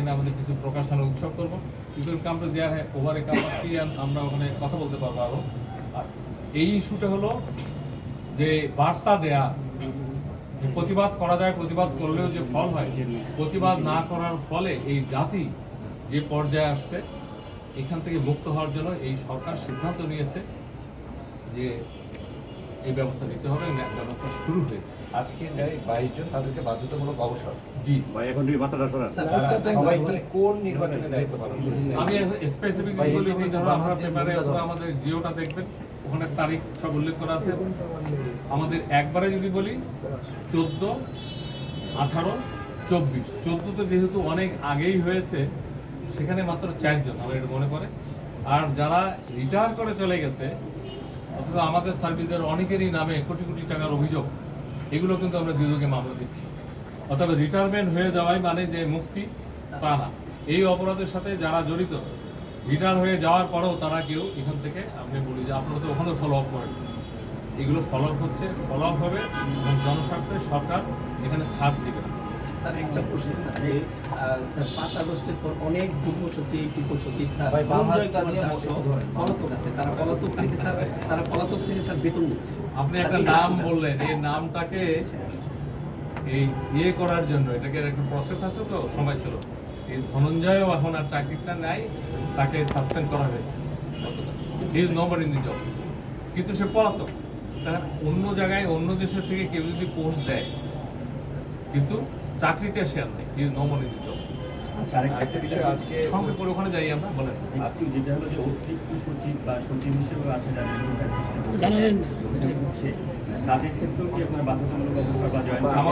এখানে আমাদের কিছু প্রকাশনা উৎসব করব। Equal come to there over a capacity আমরা ওখানে কথা বলতে পারব আরও। আর এই ইস্যুটা হলো যে বার্তা দেয়া প্রতিবাদ করা যায়, প্রতিবাদ করলেও যে ফল হয়, প্রতিবাদ না করার ফলে এই জাতি যে পর্যায়ে আসছে, এখান থেকে মুক্ত হওয়ার জন্য এই সরকার সিদ্ধান্ত নিয়েছে যে এই ব্যবস্থা নিতে হবে ব্যবস্থা শুরু হয়েছে। আজকে যাই বাইশ জন তাদেরকে বাধ্যতামূলক অবসর। জি। ভাই এখন তুই মাথাটা সরান। সবাই কোন নির্বাচনে দায়িত্ব পালন আমি স্পেসিফিক বলি ধরো আমরা পেপারে অথবা আমাদের জিওটা দেখবেন ওখানে তারিখ সব উল্লেখ করা আছে। আমাদের একবারে যদি বলি চোদ্দ আঠারো চব্বিশ। চোদ্দোতে যেহেতু অনেক আগেই হয়েছে সেখানে মাত্র চারজন আমার এটা মনে পড়ে। আর যারা রিটায়ার করে চলে গেছে অথচ আমাদের সার্ভিসের অনেকেরই নামে কোটি কোটি টাকার অভিযোগ। এগুলো কিন্তু আমরা দুদকে মামলা দিচ্ছি। অথবা রিটায়ারমেন্ট হয়ে যাওয়াই মানে যে মুক্তি, তা না। এই অপরাধের সাথে যারা জড়িত রিটায়ার হয়ে যাওয়ার পরেও তারা কেউ এখান থেকে আপনি বলি যে আপনারা তো ওখানেও ফলো আপ করেন। এগুলো ফলো আপ হচ্ছে ফলো আপ হবে এবং জনস্বার্থে সরকার এখানে ছাড় দেবে স্যার একটা প্রশ্ন স্যার যে স্যার পাঁচ আগস্টের পর অনেক যুগ্ম সচিব স্যার ধনঞ্জয় কুমার দাস। পলাতক আছে তারা পলাতক থেকে স্যার তারা পলাতক থেকে স্যার বেতন নিচ্ছে। আপনি একটা নাম বললেন এই নামটাকে এই ইয়ে করার জন্য এটাকে একটা প্রসেস আছে তো সময় ছিল। এই ধনঞ্জয়ও এখন আর চাকরিটা নেয় তাকে সাসপেন্ড করা হয়েছে। ইজ ইন দি জব কিন্তু সে পলাতক। তার অন্য জায়গায় অন্য দেশের থেকে কেউ যদি পোস্ট দেয় কিন্তু চাকরিতে সে আর নেই। ইজ ইন দি জব আচ্ছা আরেকটা বিষয় আজকে সঙ্গে করে ওখানে যাই আমরা বলেন। আজকে যেটা হলো যে অতিরিক্ত সচিব বা সচিব হিসেবে আছে যারা জানেন তাদের ক্ষেত্রেও কি আপনার বাধ্যতামূলক অবসর বা